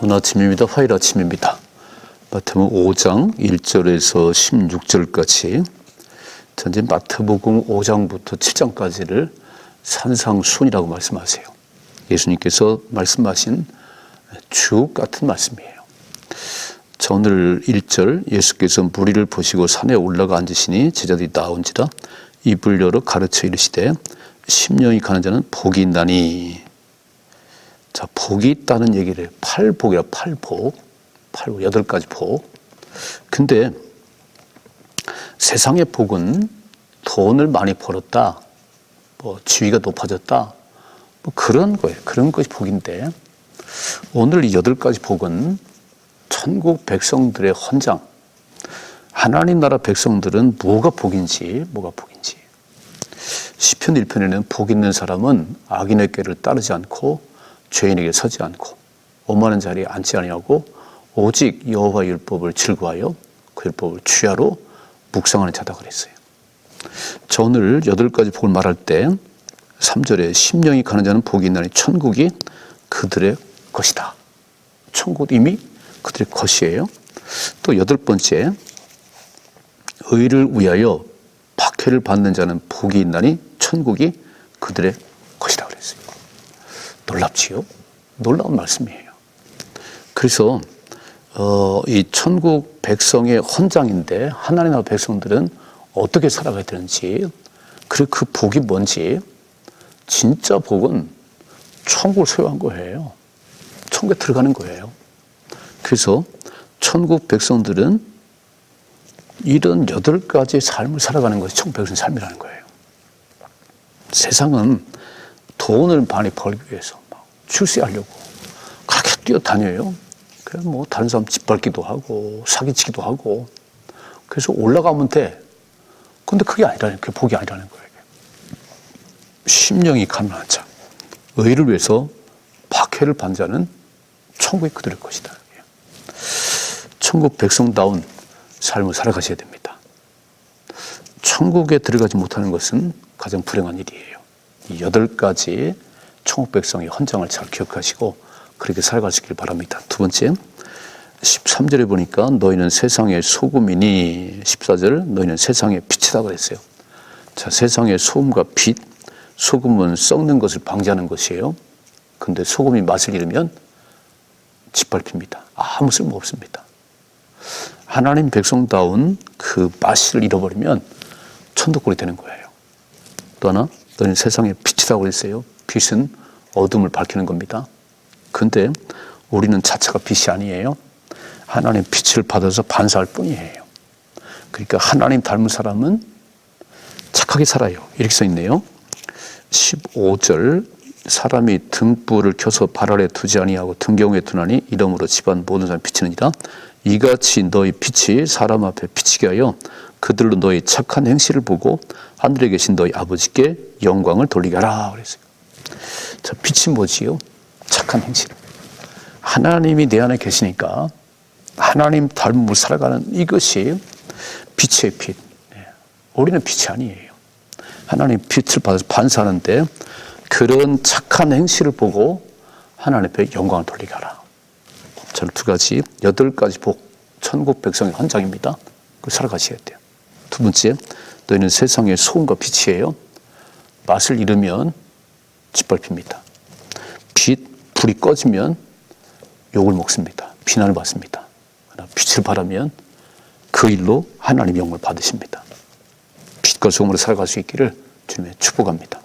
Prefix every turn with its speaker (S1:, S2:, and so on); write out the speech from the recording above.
S1: 좋은 아침입니다. 화요일 아침입니다. 마태복음 5장 1절에서 16절까지 전체 마태복음 5장부터 7장까지를 산상순이라고 말씀하세요. 예수님께서 말씀하신 주옥 같은 말씀이에요. 자, 오늘 1절 예수께서 무리를 보시고 산에 올라가 앉으시니 제자들이 나온지라 입을 열어 가르쳐 이르시되 심령이 가는 자는 복이 있나니 자, 복이 있다는 얘기를 팔복이라 팔복. 팔복 여덟 가지 복. 근데 세상의 복은 돈을 많이 벌었다. 뭐 지위가 높아졌다. 뭐 그런 거예요. 그런 것이 복인데 오늘 이 여덟 가지 복은 천국 백성들의 헌장. 하나님 나라 백성들은 뭐가 복인지, 뭐가 복인지. 시편 1편에는 복 있는 사람은 악인의 꾀를 따르지 않고 죄인에게 서지 않고 오만한 자리에 앉지 아니하고 오직 여호와 율법을 즐거워하여 그 율법을 취하로 묵상하는 자다 그랬어요. 저 오늘 여덟 가지 복을 말할 때 3절에 심령이 가는 자는 복이 있나니 천국이 그들의 것이다. 천국 이미 그들의 것이에요. 또 여덟 번째 의를 위하여 박해를 받는 자는 복이 있나니 천국이 그들의. 놀랍지요? 놀라운 말씀이에요. 그래서 어, 이 천국 백성의 헌장인데 하나님 나라 백성들은 어떻게 살아가야 되는지 그리고 그 복이 뭔지 진짜 복은 천국을 소유한 거예요. 천국에 들어가는 거예요. 그래서 천국 백성들은 이런 여덟 가지 삶을 살아가는 것이 천국 백성의 삶이라는 거예요. 세상은 돈을 많이 벌기 위해서 막 출세하려고 그렇게 뛰어다녀요. 그래 뭐 다른 사람 짓밟기도 하고 사기치기도 하고 그래서 올라가면 돼. 근데 그게 아니라는 그 복이 아니라는 거예요. 심령이 가난한 자, 의를 위해서 박해를 반 자는 천국이 그들의 것이다. 천국 백성다운 삶을 살아가셔야 됩니다. 천국에 들어가지 못하는 것은 가장 불행한 일이에요. 이 여덟 가지 천국 백성의 헌장을 잘 기억하시고 그렇게 살아가시길 바랍니다. 두 번째, 13절에 보니까 너희는 세상의 소금이니 14절 너희는 세상의 빛이다 그랬어요. 자, 세상의 소금과 빛, 소금은 썩는 것을 방지하는 것이에요. 근데 소금이 맛을 잃으면 짓밟힙니다. 아무 쓸모 없습니다. 하나님 백성다운 그 맛을 잃어버리면 천덕골이 되는 거예요. 또 하나, 너는 세상의 빛이라고 그랬어요. 빛은 어둠을 밝히는 겁니다. 근데 우리는 자체가 빛이 아니에요. 하나님 빛을 받아서 반사할 뿐이에요. 그러니까 하나님 닮은 사람은 착하게 살아요. 이렇게 써 있네요. 15절 사람이 등불을 켜서 발 아래 두지 아니하고 등경에 두나니 이러므로 집안 모든 사람 비치느니라 이같이 너희 빛이 사람 앞에 비치게 하여 그들로 너희 착한 행실을 보고 하늘에 계신 너희 아버지께 영광을 돌리게 하라 그랬어요. 자, 빛이 뭐지요? 착한 행실. 하나님이 내 안에 계시니까 하나님 닮음을 살아가는 이것이 빛의 빛. 네. 우리는 빛이 아니에요. 하나님 빛을 받아서 반사하는데 그런 착한 행실을 보고 하나님 앞에 영광을 돌리게 하라. 저는 두 가지, 여덟 가지 복, 천국 백성의 헌장입니다. 그 살아가셔야 돼요. 두 번째, 너희는 세상의 소금과 빛이에요. 맛을 잃으면 짓밟힙니다. 빛, 불이 꺼지면 욕을 먹습니다. 비난을 받습니다. 빛을 바라면 그 일로 하나님 영을 받으십니다. 빛과 소금으로 살아갈 수 있기를 주님의 축복합니다.